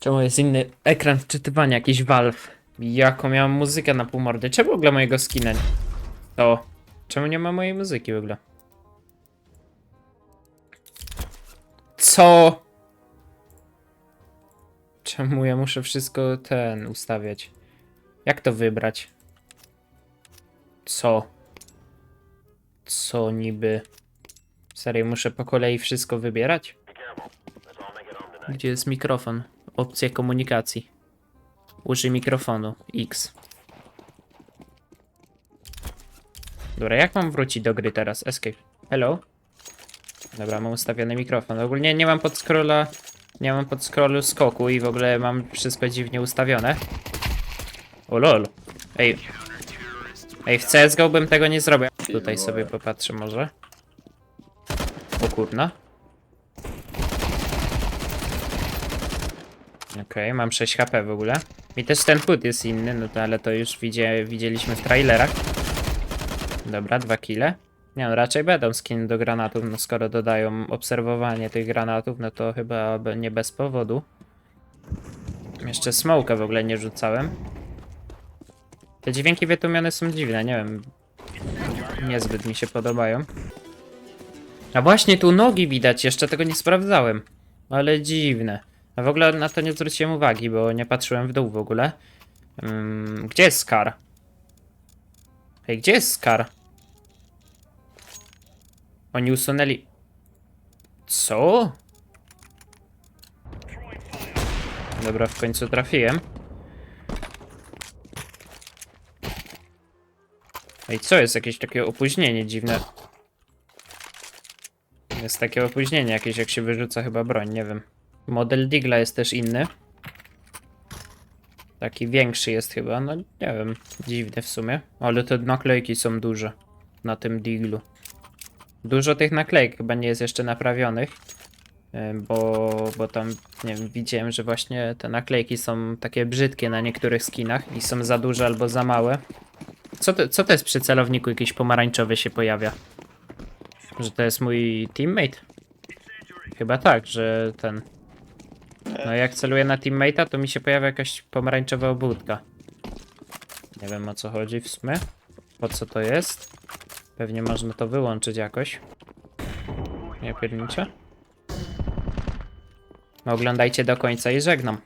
Czemu jest inny ekran wczytywania, jakiś Valve? Jaką miałem muzykę na pół mordy? Czemu w ogóle mojego skina nie- To. Czemu nie ma mojej muzyki w ogóle? Co? Czemu ja muszę wszystko ten ustawiać? Jak to wybrać? Co? Co niby? Serio, muszę po kolei wszystko wybierać? Gdzie jest mikrofon? Opcja komunikacji. Użyj mikrofonu. X. Dobra, jak mam wrócić do gry teraz? Escape. Hello? Dobra, mam ustawiony mikrofon. Ogólnie nie mam pod scrolla... Nie mam pod scrollu skoku i w ogóle mam wszystko dziwnie ustawione. O lol. Ej. Ej, w CSGO bym tego nie zrobił. Tutaj sobie popatrzę może. O kurna. Okej, mam 6 HP w ogóle. I też ten put jest inny, no to ale to już widzie, widzieliśmy w trailerach. Dobra, dwa kile. Nie no, raczej będą skin do granatów, no skoro dodają obserwowanie tych granatów, no to chyba nie bez powodu. Jeszcze smoka w ogóle nie rzucałem. Te dźwięki wytłumione są dziwne, nie wiem. Niezbyt mi się podobają. A właśnie tu nogi widać, jeszcze tego nie sprawdzałem. Ale dziwne. A w ogóle na to nie zwróciłem uwagi, bo nie patrzyłem w dół w ogóle. Ym, gdzie jest Scar? Hej, gdzie jest Scar? Oni usunęli... Co? Dobra, w końcu trafiłem. Ej, co jest? Jakieś takie opóźnienie dziwne. Jest takie opóźnienie jakieś, jak się wyrzuca chyba broń, nie wiem. Model Digla jest też inny. Taki większy jest chyba, no nie wiem, dziwny w sumie. Ale te naklejki są duże na tym Diglu. Dużo tych naklejek chyba nie jest jeszcze naprawionych. y, Bo, bo tam, nie wiem, widziałem, że właśnie te naklejki są takie brzydkie na niektórych skinach i są za duże albo za małe. Co to, co to jest przy celowniku? Jakiś pomarańczowy się pojawia. Że to jest mój teammate? Chyba tak, że ten. No jak celuję na teammate'a, to mi się pojawia jakaś pomarańczowa obudka. Nie wiem o co chodzi w sumie. Po co to jest? Pewnie można to wyłączyć jakoś. Nie pierniczę. No, oglądajcie do końca i żegnam.